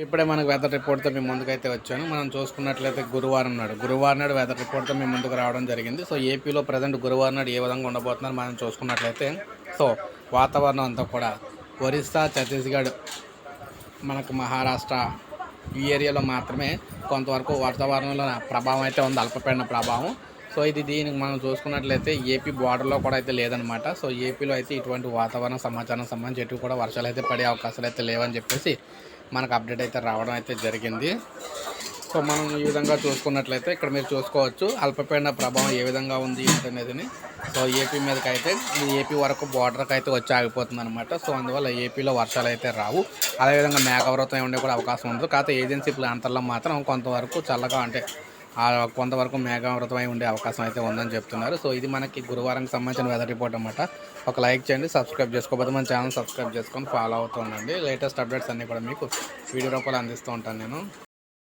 ఇప్పుడే మనకు వెదర్ రిపోర్ట్తో మేము ముందుకైతే వచ్చాను. మనం చూసుకున్నట్లయితే గురువారం నాడు. గురువారం నాడు వెదర్ రిపోర్ట్తో మీ ముందుకు రావడం జరిగింది. సో ఏపీలో ప్రజెంట్ గురువారం నాడు ఏ విధంగా ఉండబోతున్నారు మనం చూసుకున్నట్లయితే. సో వాతావరణం అంతా కూడా ఒరిస్సా ఛత్తీస్గఢ్ మనకు మహారాష్ట్ర ఈ ఏరియాలో మాత్రమే కొంతవరకు వాతావరణంలో ప్రభావం అయితే ఉంది. అల్పపీడన ప్రభావం. సో ఇది దీనికి మనం చూసుకున్నట్లయితే ఏపీ బార్డర్లో కూడా అయితే లేదనమాట సో ఏపీలో అయితే ఇటువంటి వాతావరణ సమాచారం సంబంధించి ఎటు కూడా వర్షాలు అయితే పడే అవకాశాలు అయితే లేవని చెప్పేసి మనకు అప్డేట్ అయితే రావడం అయితే జరిగింది. సో మనం ఈ విధంగా చూసుకున్నట్లయితే ఇక్కడ మీరు చూసుకోవచ్చు అల్పపీడన ప్రభావం ఏ విధంగా ఉంది ఏంటనేది సో ఏపీ మీదకి అయితే ఈ ఏపీ వరకు బార్డర్కి అయితే వచ్చి ఆగిపోతుంది అనమాట సో అందువల్ల ఏపీలో వర్షాలు అయితే రావు. అదేవిధంగా మేఘావృతం ఉండే కూడా అవకాశం ఉండదు. కాకపోతే ఏజెన్సీ ప్రాంతాల్లో మాత్రం కొంతవరకు చల్లగా అంటే కొంతవరకు మేఘావృతమై ఉండే అవకాశం అయితే ఉందని చెప్తున్నారు. సో ఇది మనకి గురువారంకి సంబంధించిన వెదర్ రిపోర్ట్ అనమాట ఒక లైక్ చేయండి సబ్స్క్రైబ్ చేసుకోకపోతే మన ఛానల్ సబ్స్క్రైబ్ చేసుకొని ఫాలో అవుతూ ఉండండి. లేటెస్ట్ అప్డేట్స్ అన్నీ కూడా మీకు వీడియో రూపాయలు అందిస్తూ ఉంటాను నేను.